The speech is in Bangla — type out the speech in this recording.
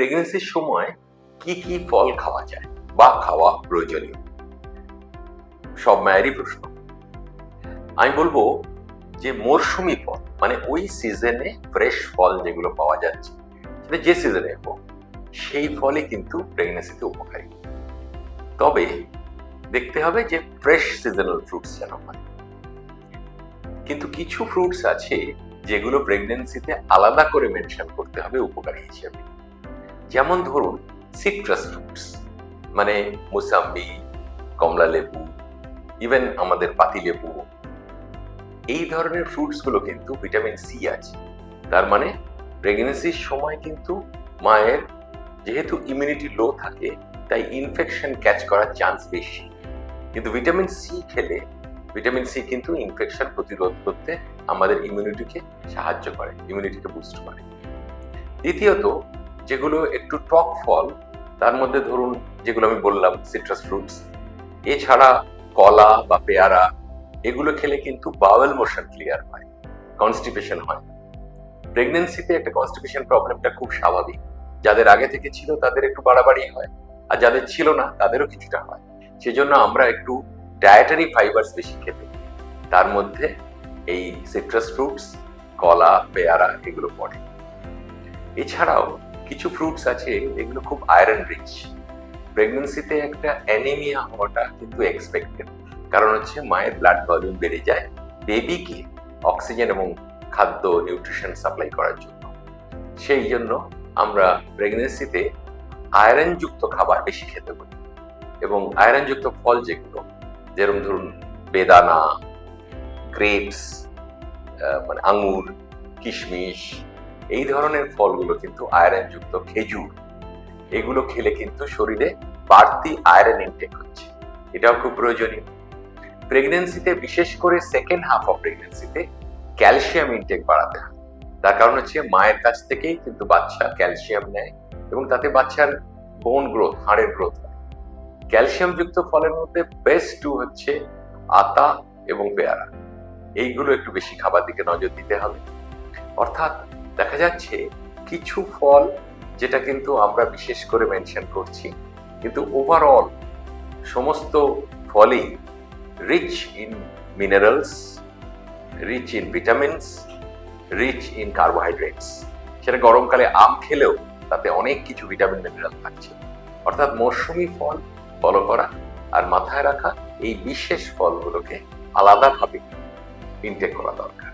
প্রেগনেন্সির সময় কি কি ফল খাওয়া যায় বা খাওয়া প্রয়োজনীয়? সব মায়েরই প্রশ্ন। আমি বলব যে মরশুমি ফল মানে ওই সিজনে ফ্রেশ ফল যেগুলো পাওয়া যাচ্ছে, সেটা যে সিজনে হোক, সেই ফলে কিন্তু প্রেগনেন্সিতে উপকারী। তবে দেখতে হবে যে ফ্রেশ সিজনাল ফ্রুটস যেন হয়। কিন্তু কিছু ফ্রুটস আছে যেগুলো প্রেগনেন্সিতে আলাদা করে মেনশন করতে হবে উপকারী হিসেবে। যেমন ধরুন সিট্রাস ফ্রুটস মানে মুসাম্বি, কমলা লেবু ইভেন আমাদের পাতি লেবু। এই ধরনের ফ্রুটসগুলো কিন্তু ভিটামিন সি আছে। তার মানে প্রেগনেন্সির সময় কিন্তু মায়ের যেহেতু ইমিউনিটি লো থাকে, তাই ইনফেকশন ক্যাচ করার চান্স বেশি। কিন্তু ভিটামিন সি খেলে ভিটামিন সি কিন্তু ইনফেকশন প্রতিরোধ করতে আমাদের ইমিউনিটিকে সাহায্য করে ইমিউনিটিকে বুস্ট করে। দ্বিতীয়ত যেগুলো একটু টক ফল, তার মধ্যে ধরুন যেগুলো আমি বললাম সিট্রাস ফ্রুটস এছাড়া কলা বা পেয়ারা, এগুলো খেলে কিন্তু বাওয়েল মোশন ক্লিয়ার হয় কনস্টিপেশন হয়। প্রেগনেন্সিতে একটা কনস্টিপেশন প্রবলেমটা খুব স্বাভাবিক। যাদের আগে থেকে ছিল, তাদের একটু বাড়াবাড়ি হয়। আর যাদের ছিল না, তাদেরও কিছুটা হয়। সেজন্য আমরা একটু ডায়েটারি ফাইবারস বেশি খেতে তার মধ্যে এই সিট্রাস ফ্রুটস কলা, পেয়ারা, এগুলো পড়ে। এছাড়াও কিছু ফ্রুটস আছে যেগুলো খুব আয়রন রিচ প্রেগনেন্সিতে একটা অ্যানিমিয়া হওয়াটা কিন্তু এক্সপেক্টেড কারণ হচ্ছে মায়ের ব্লাড ভলিউম বেড়ে যায় বেবিকে অক্সিজেন এবং খাদ্য নিউট্রিশন সাপ্লাই করার জন্য। সেই জন্য আমরা প্রেগনেন্সিতে আয়রনযুক্ত খাবার বেশি খেতে পারি। এবং আয়রনযুক্ত ফল যেগুলো যেরকম ধরুন বেদানা গ্রেপস মানে আঙুর, কিশমিশ এই ধরনের ফলগুলো কিন্তু আয়রনযুক্ত খেজুর, এগুলো খেলে কিন্তু শরীরে বাড়তি আয়রন ইনটেক হচ্ছে। এটাও খুব প্রয়োজনীয়। প্রেগনেন্সিতে বিশেষ করে সেকেন্ড হাফ অফ প্রেগনেন্সিতে ক্যালসিয়াম ইনটেক বাড়াতে হয়। তার কারণ হচ্ছে মায়ের কাছ থেকেই কিন্তু বাচ্চা ক্যালসিয়াম নেয় এবং তাতে বাচ্চার বোন গ্রোথ হাড়ের গ্রোথ ক্যালসিয়াম যুক্ত ফলের মধ্যে বেস্ট টু হচ্ছে আতা এবং পেয়ারা। এইগুলো একটু বেশি খাবার দিকে নজর দিতে হবে। অর্থাৎ দেখা যাচ্ছে কিছু ফল যেটা কিন্তু আমরা বিশেষ করে মেনশন করছি। কিন্তু ওভারঅল সমস্ত ফলই rich in minerals rich in vitamins rich in carbohydrates সেটা গরমকালে আম খেলেও তাতে অনেক কিছু ভিটামিন মিনারেল থাকছে। অর্থাৎ মৌসুমি ফল ফলো করা আর মাথায় রাখা এই বিশেষ ফলগুলোকে আলাদাভাবে ইনটেক করা দরকার।